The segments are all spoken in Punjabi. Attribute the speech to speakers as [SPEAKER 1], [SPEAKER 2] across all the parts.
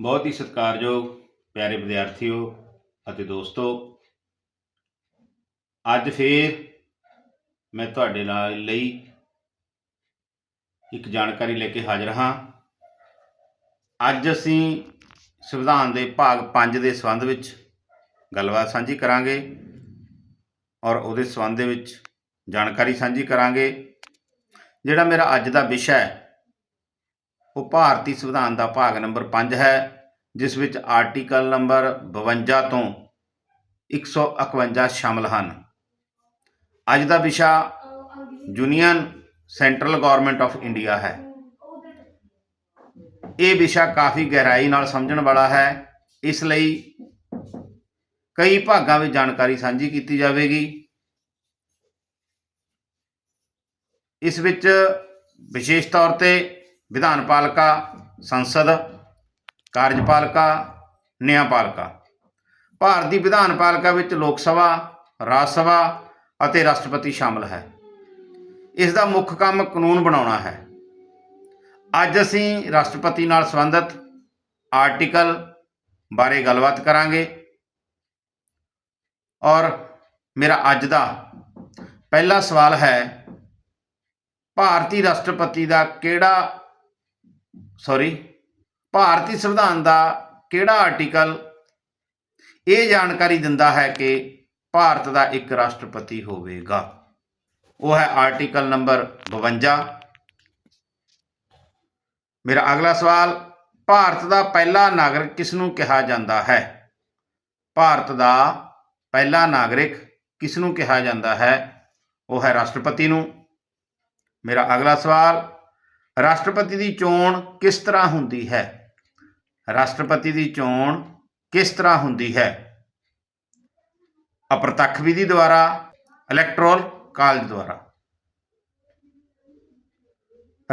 [SPEAKER 1] ਬਹੁਤ ਹੀ ਸਤਿਕਾਰਯੋਗ ਪਿਆਰੇ ਵਿਦਿਆਰਥੀਓ ਅਤੇ ਦੋਸਤੋ, ਅੱਜ ਫੇਰ ਮੈਂ ਤੁਹਾਡੇ ਨਾਲ ਲਈ ਇੱਕ ਜਾਣਕਾਰੀ ਲੈ ਕੇ ਹਾਜ਼ਰ ਹਾਂ। ਅੱਜ ਅਸੀਂ ਸੰਵਿਧਾਨ ਦੇ ਭਾਗ 5 ਦੇ ਸੰਬੰਧ ਵਿੱਚ ਗੱਲਬਾਤ ਸਾਂਝੀ ਕਰਾਂਗੇ ਔਰ ਉਹਦੇ ਸੰਬੰਧ ਦੇ ਵਿੱਚ ਜਾਣਕਾਰੀ ਸਾਂਝੀ ਕਰਾਂਗੇ। ਜਿਹੜਾ ਮੇਰਾ ਅੱਜ ਦਾ ਵਿਸ਼ਾ ਹੈ ਉਹ ਭਾਰਤੀ ਸੰਵਿਧਾਨ ਦਾ ਭਾਗ ਨੰਬਰ 5 ਹੈ, ਜਿਸ ਵਿੱਚ ਆਰਟੀਕਲ ਨੰਬਰ 52 ਤੋਂ 151 ਸ਼ਾਮਲ ਹਨ। ਅੱਜ ਦਾ ਵਿਸ਼ਾ union central government of India ਹੈ। ਇਹ ਵਿਸ਼ਾ ਕਾਫੀ ਗਹਿਰਾਈ ਨਾਲ ਸਮਝਣ ਵਾਲਾ ਹੈ। ਇਸ ਲਈ ਕਈ ਭਾਗਾਂ ਵਿੱਚ ਜਾਣਕਾਰੀ ਸਾਂਝੀ ਕੀਤੀ ਜਾਵੇਗੀ। ਇਸ ਵਿੱਚ ਵਿਸ਼ੇਸ਼ ਤੌਰ ਤੇ ਵਿਧਾਨ ਪਾਲਿਕਾ, ਸੰਸਦ ਕਾਰਜਪਾਲਿਕਾ ਨਿਆਂਪਾਲਿਕਾ ਭਾਰਤ ਦੀ ਵਿਧਾਨ ਪਾਲਿਕਾ ਵਿੱਚ ਲੋਕ ਸਭਾ, ਰਾਜ ਸਭਾ ਅਤੇ ਰਾਸ਼ਟਰਪਤੀ ਸ਼ਾਮਲ ਹੈ। ਇਸ ਦਾ ਮੁੱਖ ਕੰਮ ਕਾਨੂੰਨ ਬਣਾਉਣਾ ਹੈ। ਅੱਜ ਅਸੀਂ ਰਾਸ਼ਟਰਪਤੀ ਨਾਲ ਸੰਬੰਧਿਤ ਆਰਟੀਕਲ ਬਾਰੇ ਗੱਲਬਾਤ ਕਰਾਂਗੇ। ਔਰ ਮੇਰਾ ਅੱਜ ਦਾ ਪਹਿਲਾ ਸਵਾਲ ਹੈ, ਭਾਰਤੀ ਰਾਸ਼ਟਰਪਤੀ ਦਾ ਕਿਹੜਾ ਸੌਰੀ ਭਾਰਤੀ ਸੰਵਿਧਾਨ ਦਾ ਕਿਹੜਾ ਆਰਟੀਕਲ ਇਹ ਜਾਣਕਾਰੀ ਦਿੰਦਾ ਹੈ ਕਿ ਭਾਰਤ ਦਾ ਇੱਕ ਰਾਸ਼ਟਰਪਤੀ ਹੋਵੇਗਾ। ਉਹ ਹੈ ਆਰਟੀਕਲ ਨੰਬਰ 52 ਮੇਰਾ ਅਗਲਾ ਸਵਾਲ, ਭਾਰਤ ਦਾ ਪਹਿਲਾ ਨਾਗਰਿਕ ਕਿਸ ਨੂੰ ਕਿਹਾ ਜਾਂਦਾ ਹੈ? ਭਾਰਤ ਦਾ ਪਹਿਲਾ ਨਾਗਰਿਕ ਕਿਸ ਨੂੰ ਕਿਹਾ ਜਾਂਦਾ ਹੈ? ਉਹ ਹੈ ਰਾਸ਼ਟਰਪਤੀ ਨੂੰ। ਮੇਰਾ ਅਗਲਾ ਸਵਾਲ ਰਾਸ਼ਟਰਪਤੀ ਦੀ ਚੋਣ ਕਿਸ ਤਰ੍ਹਾਂ ਹੁੰਦੀ ਹੈ? ਰਾਸ਼ਟਰਪਤੀ ਦੀ ਚੋਣ ਕਿਸ ਤਰ੍ਹਾਂ ਹੁੰਦੀ ਹੈ? ਅਪ੍ਰਤੱਖ ਵਿਧੀ ਦੁਆਰਾ ਇਲੈਕਟਰਲ ਕਾਲਜ ਦੁਆਰਾ।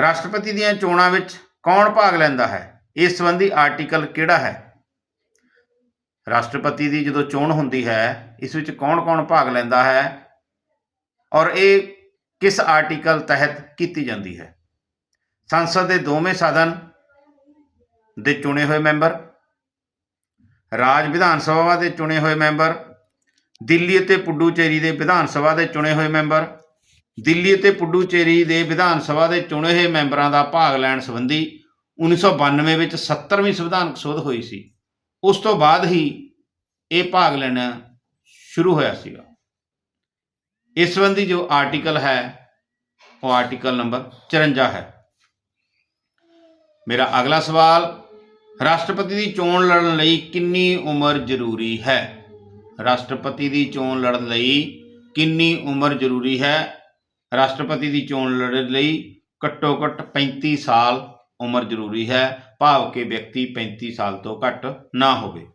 [SPEAKER 1] ਰਾਸ਼ਟਰਪਤੀ ਦੀਆਂ ਚੋਣਾਂ ਵਿੱਚ ਕੌਣ ਭਾਗ ਲੈਂਦਾ ਹੈ? ਇਸ ਸੰਬੰਧੀ ਆਰਟੀਕਲ ਕਿਹੜਾ ਹੈ? ਰਾਸ਼ਟਰਪਤੀ ਦੀ ਜਦੋਂ ਚੋਣ ਹੁੰਦੀ ਹੈ, ਇਸ ਵਿੱਚ ਕੌਣ-ਕੌਣ ਭਾਗ ਲੈਂਦਾ ਹੈ? ਔਰ ਇਹ ਕਿਸ ਆਰਟੀਕਲ ਤਹਿਤ ਕੀਤੀ ਜਾਂਦੀ ਹੈ? ਸੰਸਦ ਦੇ ਦੋਵੇਂ ਸਦਨ ਦੇ ਚੁਣੇ ਹੋਏ ਮੈਂਬਰ, ਰਾਜ ਵਿਧਾਨ ਸਭਾ ਦੇ ਚੁਣੇ ਹੋਏ ਮੈਂਬਰ, ਦਿੱਲੀ ਅਤੇ ਪੁਡੂਚੇਰੀ ਦੇ ਵਿਧਾਨ ਸਭਾ ਦੇ ਚੁਣੇ ਹੋਏ ਮੈਂਬਰ, ਦਿੱਲੀ ਅਤੇ ਪੁਡੂਚੇਰੀ ਦੇ ਵਿਧਾਨ ਸਭਾ ਦੇ ਚੁਣੇ ਹੋਏ ਮੈਂਬਰਾਂ ਦਾ ਭਾਗ ਲੈਣ ਸੰਬੰਧੀ 1992 ਵਿੱਚ 70ਵੀਂ ਸੰਵਿਧਾਨਕ ਸੋਧ ਹੋਈ ਸੀ। ਉਸ ਤੋਂ ਬਾਅਦ ਹੀ ਇਹ ਭਾਗ ਲੈਣਾ ਸ਼ੁਰੂ ਹੋਇਆ ਸੀਗਾ। ਇਸ ਸੰਬੰਧੀ ਜੋ ਆਰਟੀਕਲ ਹੈ, ਉਹ ਆਰਟੀਕਲ ਨੰਬਰ 54 ਹੈ। ਮੇਰਾ ਅਗਲਾ ਸਵਾਲ, ਰਾਸ਼ਟਰਪਤੀ ਦੀ ਚੋਣ ਲੜਨ ਲਈ ਕਿੰਨੀ ਉਮਰ ਜ਼ਰੂਰੀ ਹੈ? ਰਾਸ਼ਟਰਪਤੀ ਦੀ ਚੋਣ ਲੜਨ ਲਈ ਕਿੰਨੀ ਉਮਰ ਜ਼ਰੂਰੀ ਹੈ? ਰਾਸ਼ਟਰਪਤੀ ਦੀ ਚੋਣ ਲੜਨ ਲਈ ਘੱਟੋ ਘੱਟ 35 ਸਾਲ ਉਮਰ ਜ਼ਰੂਰੀ ਹੈ, ਭਾਵ ਕਿ ਵਿਅਕਤੀ 35 ਸਾਲ ਤੋਂ ਘੱਟ ਨਾ ਹੋਵੇ।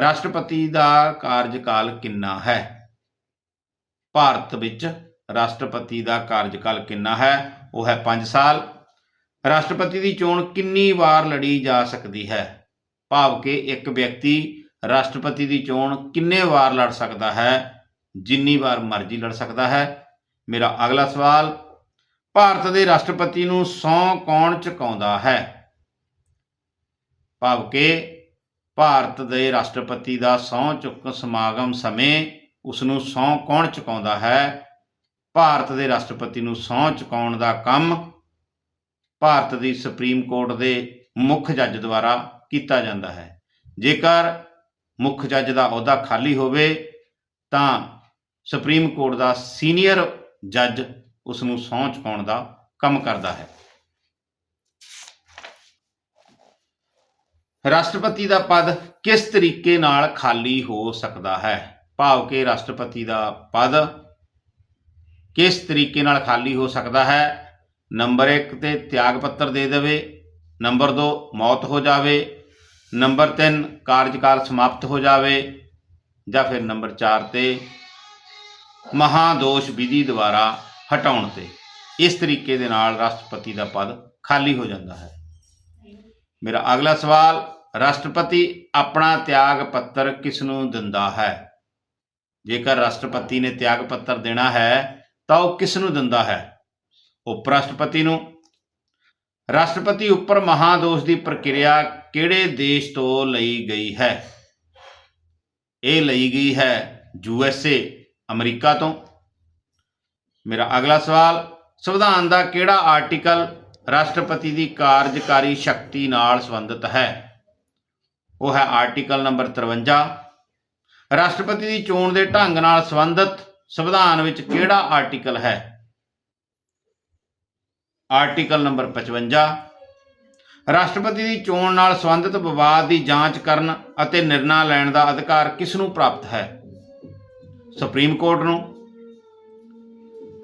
[SPEAKER 1] ਰਾਸ਼ਟਰਪਤੀ ਦਾ ਕਾਰਜਕਾਲ ਕਿੰਨਾ ਹੈ? ਭਾਰਤ ਵਿੱਚ ਰਾਸ਼ਟਰਪਤੀ ਦਾ ਕਾਰਜਕਾਲ ਕਿੰਨਾ ਹੈ? ਉਹ ਹੈ 5 ਸਾਲ ਰਾਸ਼ਟਰਪਤੀ ਦੀ ਚੋਣ ਕਿੰਨੀ ਵਾਰ ਲੜੀ ਜਾ ਸਕਦੀ ਹੈ? ਭਾਵ ਕਿ ਇੱਕ ਵਿਅਕਤੀ ਰਾਸ਼ਟਰਪਤੀ ਦੀ ਚੋਣ ਕਿੰਨੇ ਵਾਰ ਲੜ ਸਕਦਾ ਹੈ? ਜਿੰਨੀ ਵਾਰ ਮਰਜ਼ੀ ਲੜ ਸਕਦਾ ਹੈ। ਮੇਰਾ ਅਗਲਾ ਸਵਾਲ, ਭਾਰਤ ਦੇ ਰਾਸ਼ਟਰਪਤੀ ਨੂੰ ਸਹੁੰ ਕੌਣ ਚੁਕਾਉਂਦਾ ਹੈ? ਭਾਵ ਕਿ ਭਾਰਤ ਦੇ ਰਾਸ਼ਟਰਪਤੀ ਦਾ ਸਹੁੰ ਚੁੱਕ ਸਮਾਗਮ ਸਮੇਂ ਉਸ ਨੂੰ ਸਹੁੰ ਕੌਣ ਚੁਕਾਉਂਦਾ ਹੈ? ਭਾਰਤ ਦੇ ਰਾਸ਼ਟਰਪਤੀ ਨੂੰ ਸਹੁੰ ਚੁਕਾਉਣ ਦਾ ਕੰਮ ਭਾਰਤ ਦੀ ਸੁਪਰੀਮ ਕੋਰਟ ਦੇ ਮੁੱਖ ਜੱਜ ਦੁਆਰਾ ਕੀਤਾ ਜਾਂਦਾ ਹੈ। ਜੇਕਰ ਮੁੱਖ ਜੱਜ ਦਾ ਅਹੁਦਾ ਖਾਲੀ ਹੋਵੇ, ਤਾਂ ਸੁਪਰੀਮ ਕੋਰਟ ਦਾ ਸੀਨੀਅਰ ਜੱਜ ਉਸ ਨੂੰ ਸਹੁੰ ਚੁਕਾਉਣ ਦਾ ਕੰਮ ਕਰਦਾ ਹੈ। ਰਾਸ਼ਟਰਪਤੀ ਦਾ ਪਦ ਕਿਸ ਤਰੀਕੇ ਨਾਲ ਖਾਲੀ ਹੋ ਸਕਦਾ ਹੈ? ਭਾਵ ਕਿ ਰਾਸ਼ਟਰਪਤੀ ਦਾ ਪਦ ਕਿਸ ਤਰੀਕੇ ਨਾਲ ਖਾਲੀ ਹੋ ਸਕਦਾ ਹੈ? ਨੰਬਰ 1 ਤੇ ਤਿਆਗ ਪੱਤਰ ਦੇ ਦੇਵੇ। ਨੰਬਰ 2 ਮੌਤ ਹੋ ਜਾਵੇ। ਨੰਬਰ 3 ਕਾਰਜਕਾਲ ਸਮਾਪਤ ਹੋ ਜਾਵੇ। ਜਾਂ ਫਿਰ ਨੰਬਰ 4 ਤੇ, ਮਹਾਦੋਸ਼ ਵਿਧੀ ਦੁਆਰਾ ਹਟਾਉਣ ਤੇ। ਇਸ ਤਰੀਕੇ ਦੇ ਨਾਲ ਰਾਸ਼ਟਰਪਤੀ ਦਾ ਪਦ ਖਾਲੀ ਹੋ ਜਾਂਦਾ ਹੈ। ਮੇਰਾ ਅਗਲਾ ਸਵਾਲ, ਰਾਸ਼ਟਰਪਤੀ ਆਪਣਾ ਤਿਆਗ ਪੱਤਰ ਕਿਸ ਨੂੰ ਦਿੰਦਾ ਹੈ? ਜੇਕਰ ਰਾਸ਼ਟਰਪਤੀ ਨੇ ਤਿਆਗ ਪੱਤਰ ਦੇਣਾ ਹੈ, ਤਾਂ ਉਹ ਕਿਸ ਨੂੰ ਦਿੰਦਾ ਹੈ? ਉਪ ਰਾਸ਼ਟਰਪਤੀ ਨੂੰ। ਰਾਸ਼ਟਰਪਤੀ ਉੱਪਰ ਮਹਾਦੋਸ਼ ਦੀ ਪ੍ਰਕਿਰਿਆ ਕਿਹੜੇ ਦੇਸ਼ ਤੋਂ ਲਈ ਗਈ ਹੈ? ਇਹ ਲਈ ਗਈ ਹੈ ਯੂ ਐਸ ਏ, ਅਮਰੀਕਾ ਤੋਂ। ਮੇਰਾ ਅਗਲਾ ਸਵਾਲ, ਸੰਵਿਧਾਨ ਦਾ ਕਿਹੜਾ ਆਰਟੀਕਲ ਰਾਸ਼ਟਰਪਤੀ ਦੀ ਕਾਰਜਕਾਰੀ ਸ਼ਕਤੀ ਨਾਲ ਸੰਬੰਧਿਤ ਹੈ? ਉਹ ਹੈ ਆਰਟੀਕਲ ਨੰਬਰ 53 ਰਾਸ਼ਟਰਪਤੀ ਦੀ ਚੋਣ ਦੇ ਢੰਗ ਨਾਲ ਸੰਬੰਧਿਤ ਸੰਵਿਧਾਨ ਵਿੱਚ ਕਿਹੜਾ ਆਰਟੀਕਲ ਹੈ? ਆਰਟੀਕਲ ਨੰਬਰ 55 ਰਾਸ਼ਟਰਪਤੀ ਦੀ ਚੋਣ ਨਾਲ ਸੰਬੰਧਿਤ ਵਿਵਾਦ ਦੀ ਜਾਂਚ ਕਰਨ ਅਤੇ ਨਿਰਣਾ ਲੈਣ ਦਾ ਅਧਿਕਾਰ ਕਿਸ ਨੂੰ ਪ੍ਰਾਪਤ ਹੈ? ਸੁਪਰੀਮ ਕੋਰਟ ਨੂੰ।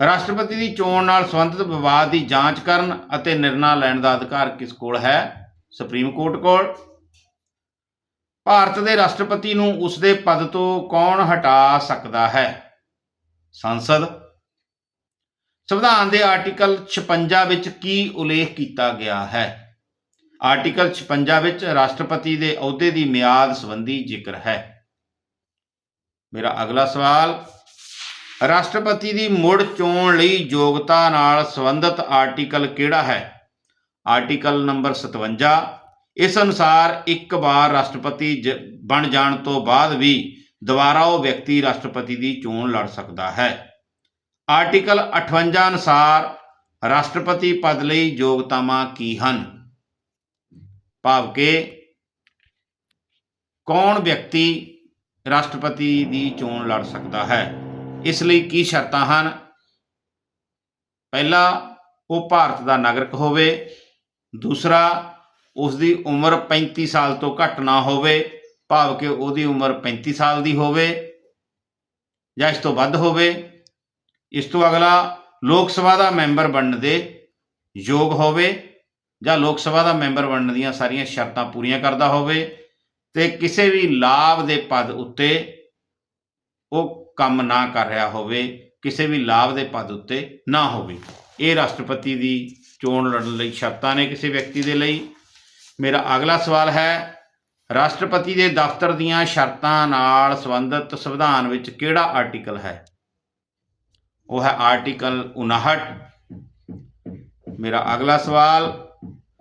[SPEAKER 1] ਰਾਸ਼ਟਰਪਤੀ ਦੀ ਚੋਣ ਨਾਲ ਸੰਬੰਧਿਤ ਵਿਵਾਦ ਦੀ ਜਾਂਚ ਕਰਨ ਅਤੇ ਨਿਰਣਾ ਲੈਣ ਦਾ ਅਧਿਕਾਰ ਕਿਸ ਕੋਲ ਹੈ? ਸੁਪਰੀਮ ਕੋਰਟ ਕੋਲ। ਭਾਰਤ ਦੇ ਰਾਸ਼ਟਰਪਤੀ ਨੂੰ ਉਸ ਦੇ ਪਦ ਤੋਂ ਕੌਣ ਹਟਾ ਸਕਦਾ ਹੈ? ਸੰਸਦ। ਸੰਵਿਧਾਨ ਦੇ ਆਰਟੀਕਲ 56 ਵਿੱਚ ਕੀ ਉਲੇਖ ਕੀਤਾ ਗਿਆ ਹੈ? ਆਰਟੀਕਲ 56 ਵਿੱਚ ਰਾਸ਼ਟਰਪਤੀ ਦੇ ਅਹੁਦੇ ਦੀ ਮਿਆਦ ਸੰਬੰਧੀ ਜ਼ਿਕਰ ਹੈ। ਮੇਰਾ ਅਗਲਾ ਸਵਾਲ, ਰਾਸ਼ਟਰਪਤੀ ਦੀ ਮੁੜ ਚੋਣ ਲਈ ਯੋਗਤਾ ਨਾਲ ਸੰਬੰਧਿਤ ਆਰਟੀਕਲ ਕਿਹੜਾ ਹੈ? ਆਰਟੀਕਲ ਨੰਬਰ 57 ਇਸ ਅਨੁਸਾਰ ਇੱਕ ਵਾਰ ਰਾਸ਼ਟਰਪਤੀ ਜ- ਬਣ ਜਾਣ ਤੋਂ ਬਾਅਦ ਵੀ ਦੁਬਾਰਾ ਉਹ ਵਿਅਕਤੀ ਰਾਸ਼ਟਰਪਤੀ ਦੀ ਚੋਣ ਲੜ ਸਕਦਾ ਹੈ। ਆਰਟੀਕਲ 58 ਅਨੁਸਾਰ ਰਾਸ਼ਟਰਪਤੀ ਪਦ ਲਈ ਯੋਗਤਾਵਾਂ ਕੀ ਹਨ? ਭਾਵ ਕਿ ਕੌਣ ਵਿਅਕਤੀ ਰਾਸ਼ਟਰਪਤੀ ਦੀ ਚੋਣ ਲੜ ਸਕਦਾ ਹੈ? ਇਸ ਲਈ ਕੀ ਸ਼ਰਤਾਂ ਹਨ? ਪਹਿਲਾ, ਉਹ ਭਾਰਤ ਦਾ ਨਾਗਰਿਕ ਹੋਵੇ। ਦੂਸਰਾ ਉਸ ਦੀ ਉਮਰ 35 ਸਾਲ ਤੋਂ ਘੱਟ ਨਾ ਹੋਵੇ, ਭਾਵ ਕਿ ਉਹਦੀ ਉਮਰ 35 ਸਾਲ ਦੀ ਹੋਵੇ ਜਾਂ ਇਸ ਤੋਂ ਵੱਧ ਹੋਵੇ। ਇਸ ਤੋਂ ਅਗਲਾ ਲੋਕ ਸਭਾ ਦਾ ਮੈਂਬਰ ਬਣਨ ਦੇ ਯੋਗ ਹੋਵੇ ਜਾਂ ਲੋਕ ਸਭਾ ਦਾ ਮੈਂਬਰ ਬਣਨ ਦੀਆਂ ਸਾਰੀਆਂ ਸ਼ਰਤਾਂ ਪੂਰੀਆਂ ਕਰਦਾ ਹੋਵੇ ਤੇ ਕਿਸੇ ਵੀ ਲਾਭ ਦੇ ਪਦ ਉੱਤੇ ਉਹ ਕੰਮ ਨਾ ਕਰ ਰਿਹਾ ਹੋਵੇ, ਕਿਸੇ ਵੀ ਲਾਭ ਦੇ ਪਦ ਉੱਤੇ ਨਾ ਹੋਵੇ। ਇਹ ਰਾਸ਼ਟਰਪਤੀ ਦੀ ਚੋਣ ਲੜਨ ਲਈ ਸ਼ਰਤਾਂ ਨੇ ਕਿਸੇ ਵਿਅਕਤੀ ਦੇ ਲਈ। ਮੇਰਾ ਅਗਲਾ ਸਵਾਲ ਹੈ, ਰਾਸ਼ਟਰਪਤੀ ਦੇ ਦਫ਼ਤਰ ਦੀਆਂ ਸ਼ਰਤਾਂ ਨਾਲ ਸੰਬੰਧਿਤ ਸੰਵਿਧਾਨ ਵਿੱਚ ਕਿਹੜਾ ਆਰਟੀਕਲ ਹੈ? ਉਹ ਹੈ ਆਰਟੀਕਲ 59 ਮੇਰਾ ਅਗਲਾ ਸਵਾਲ,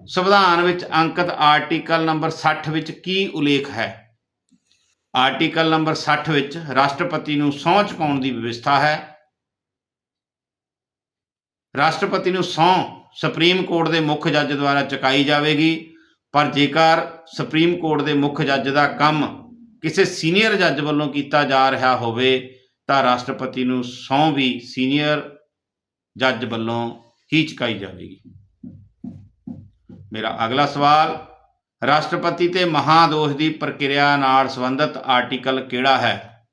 [SPEAKER 1] ਸੰਵਿਧਾਨ ਵਿੱਚ ਅੰਕਿਤ ਆਰਟੀਕਲ ਨੰਬਰ 60 ਵਿੱਚ ਕੀ ਉਲੇਖ ਹੈ? ਆਰਟੀਕਲ ਨੰਬਰ 60 ਵਿੱਚ ਰਾਸ਼ਟਰਪਤੀ ਨੂੰ ਸਹੁੰ ਚੁਕਾਉਣ ਦੀ ਵਿਵਸਥਾ ਹੈ। ਰਾਸ਼ਟਰਪਤੀ ਨੂੰ ਸਹੁੰ ਸੁਪਰੀਮ ਕੋਰਟ ਦੇ ਮੁੱਖ ਜੱਜ ਦੁਆਰਾ ਚੁਕਾਈ ਜਾਵੇਗੀ, ਪਰ ਜੇਕਰ ਸੁਪਰੀਮ ਕੋਰਟ ਦੇ ਮੁੱਖ ਜੱਜ ਦਾ ਕੰਮ ਕਿਸੇ ਸੀਨੀਅਰ ਜੱਜ ਵੱਲੋਂ ਕੀਤਾ ਜਾ ਰਿਹਾ ਹੋਵੇ ਤਾਂ ਰਾਸ਼ਟਰਪਤੀ ਨੂੰ ਸਹੁੰ ਵੀ ਸੀਨੀਅਰ ਜੱਜ ਵੱਲੋਂ ਹੀ ਚੁਕਾਈ ਜਾਵੇਗੀ। ਮੇਰਾ ਅਗਲਾ ਸਵਾਲ, ਰਾਸ਼ਟਰਪਤੀ ਤੇ ਮਹਾਦੋਸ਼ ਦੀ ਪ੍ਰਕਿਰਿਆ ਨਾਲ ਸੰਬੰਧਿਤ ਆਰਟੀਕਲ ਕਿਹੜਾ ਹੈ?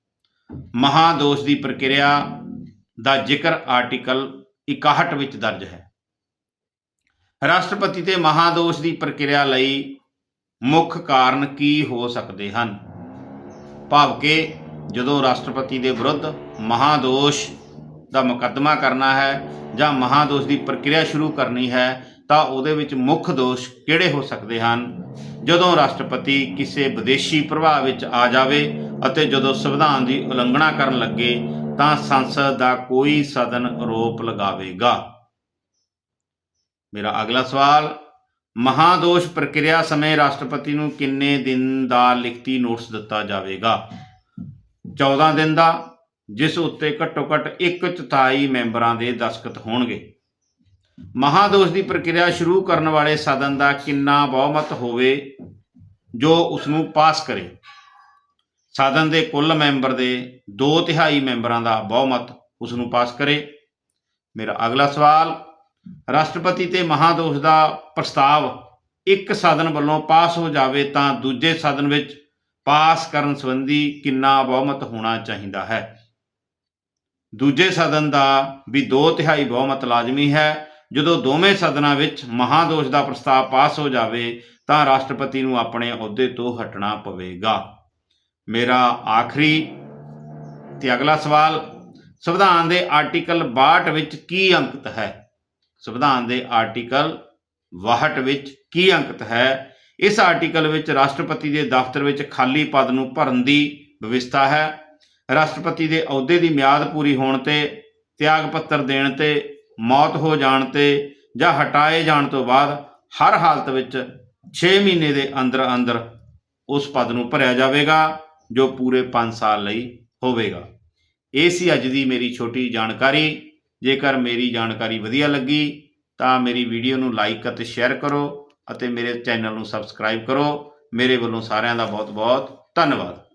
[SPEAKER 1] ਮਹਾਦੋਸ਼ ਦੀ ਪ੍ਰਕਿਰਿਆ ਦਾ ਜ਼ਿਕਰ ਆਰਟੀਕਲ 61 ਵਿੱਚ ਦਰਜ ਹੈ। ਰਾਸ਼ਟਰਪਤੀ ਤੇ ਮਹਾਦੋਸ਼ ਦੀ ਪ੍ਰਕਿਰਿਆ ਲਈ ਮੁੱਖ ਕਾਰਨ ਕੀ ਹੋ ਸਕਦੇ ਹਨ? ਭਾਵ ਕਿ ਜਦੋਂ ਰਾਸ਼ਟਰਪਤੀ ਦੇ ਵਿਰੁੱਧ ਮਹਾਦੋਸ਼ ਦਾ ਮੁਕੱਦਮਾ ਕਰਨਾ ਹੈ ਜਾਂ ਮਹਾਦੋਸ਼ ਦੀ ਪ੍ਰਕਿਰਿਆ ਸ਼ੁਰੂ ਕਰਨੀ ਹੈ, ਤਾਂ ਉਹਦੇ ਵਿੱਚ ਮੁੱਖ ਦੋਸ਼ ਕਿਹੜੇ ਹੋ ਸਕਦੇ ਹਨ? ਜਦੋਂ ਰਾਸ਼ਟਰਪਤੀ ਕਿਸੇ ਵਿਦੇਸ਼ੀ ਪ੍ਰਭਾਵ ਵਿੱਚ ਆ ਜਾਵੇ ਅਤੇ ਜਦੋਂ ਸੰਵਿਧਾਨ ਦੀ ਉਲੰਘਣਾ ਕਰਨ ਲੱਗੇ, ਤਾਂ ਸੰਸਦ ਦਾ ਕੋਈ ਸਦਨ ਆਰੋਪ ਲਗਾਵੇਗਾ। ਮੇਰਾ ਅਗਲਾ ਸਵਾਲ, ਮਹਾਦੋਸ਼ ਪ੍ਰਕਿਰਿਆ ਸਮੇਂ ਰਾਸ਼ਟਰਪਤੀ ਨੂੰ ਕਿੰਨੇ ਦਿਨ ਦਾ ਲਿਖਤੀ ਨੋਟਿਸ ਦਿੱਤਾ ਜਾਵੇਗਾ? 14 ਦਿਨ ਦਾ, ਜਿਸ ਉੱਤੇ ਘੱਟੋ ਘੱਟ ਇੱਕ ਚੌਥਾਈ ਮੈਂਬਰਾਂ ਦੇ ਦਸਖਤ ਹੋਣਗੇ। ਮਹਾਦੋਸ਼ ਦੀ ਪ੍ਰਕਿਰਿਆ ਸ਼ੁਰੂ ਕਰਨ ਵਾਲੇ ਸਦਨ ਦਾ ਕਿੰਨਾ ਬਹੁਮਤ ਹੋਵੇ, ਜੋ ਉਸ ਨੂੰ ਪਾਸ ਕਰੇ। ਸਦਨ ਦੇ ਕੁੱਲ ਮੈਂਬਰ ਦੇ 2 ਤਿਹਾਈ ਮੈਂਬਰਾਂ ਦਾ ਬਹੁਮਤ ਉਸ ਨੂੰ ਪਾਸ ਕਰੇ। ਮੇਰਾ ਅਗਲਾ ਸਵਾਲ, ਰਾਸ਼ਟਰਪਤੀ ਤੇ ਮਹਾਦੋਸ਼ ਦਾ ਪ੍ਰਸਤਾਵ ਇੱਕ ਸਦਨ ਵੱਲੋਂ ਪਾਸ ਹੋ ਜਾਵੇ ਤਾਂ ਦੂਜੇ ਸਦਨ ਵਿੱਚ ਪਾਸ ਕਰਨ ਸੰਬੰਧੀ ਕਿੰਨਾ ਬਹੁਮਤ ਹੋਣਾ ਚਾਹੀਦਾ ਹੈ। ਦੂਜੇ ਸਦਨ ਦਾ ਵੀ 2 ਤਿਹਾਈ ਬਹੁਮਤ ਲਾਜ਼ਮੀ ਹੈ। ਜਦੋਂ ਦੋਵੇਂ ਸਦਨਾਂ ਵਿੱਚ ਮਹਾਦੋਸ਼ ਦਾ ਪ੍ਰਸਤਾਵ ਪਾਸ ਹੋ ਜਾਵੇ, ਤਾਂ ਰਾਸ਼ਟਰਪਤੀ ਨੂੰ ਆਪਣੇ ਅਹੁਦੇ ਤੋਂ ਹਟਣਾ ਪਵੇਗਾ। ਮੇਰਾ ਆਖਰੀ ਤੇ ਅਗਲਾ ਸਵਾਲ, ਸੰਵਿਧਾਨ ਦੇ ਆਰਟੀਕਲ 62 ਵਿੱਚ ਕੀ ਅੰਕਿਤ ਹੈ? ਸੰਵਿਧਾਨ ਦੇ ਆਰਟੀਕਲ 62 ਵਿੱਚ ਕੀ ਅੰਕਿਤ ਹੈ? ਇਸ ਆਰਟੀਕਲ ਵਿੱਚ ਰਾਸ਼ਟਰਪਤੀ ਦੇ ਦਫ਼ਤਰ ਵਿੱਚ ਖਾਲੀ ਪਦ ਨੂੰ ਭਰਨ ਦੀ ਵਿਵਸਥਾ ਹੈ। ਰਾਸ਼ਟਰਪਤੀ ਦੇ ਅਹੁਦੇ ਦੀ ਮਿਆਦ ਪੂਰੀ ਹੋਣ ਤੇ, ਤਿਆਗ ਪੱਤਰ ਦੇਣ ਤੇ, ਮੌਤ ਹੋ ਜਾਣ ਤੇ ਜਾਂ ਹਟਾਏ ਜਾਣ ਤੋਂ ਬਾਅਦ ਹਰ ਹਾਲਤ ਵਿੱਚ 6 ਮਹੀਨੇ ਦੇ ਅੰਦਰ ਅੰਦਰ ਉਸ ਪਦ ਨੂੰ ਭਰਿਆ ਜਾਵੇਗਾ, ਜੋ ਪੂਰੇ 5 ਸਾਲ ਲਈ ਹੋਵੇਗਾ। ਇਹ ਸੀ ਅੱਜ ਦੀ ਮੇਰੀ ਛੋਟੀ ਜਾਣਕਾਰੀ। ਜੇਕਰ ਮੇਰੀ ਜਾਣਕਾਰੀ ਵਧੀਆ ਲੱਗੀ, ਤਾਂ ਮੇਰੀ ਵੀਡੀਓ ਨੂੰ ਲਾਈਕ ਅਤੇ ਸ਼ੇਅਰ ਕਰੋ। ਅਤੇ ਮੇਰੇ ਚੈਨਲ ਨੂੰ ਸਬਸਕ੍ਰਾਈਬ ਕਰੋ। ਮੇਰੇ ਵੱਲੋਂ ਸਾਰਿਆਂ ਦਾ ਬਹੁਤ ਬਹੁਤ ਧੰਨਵਾਦ।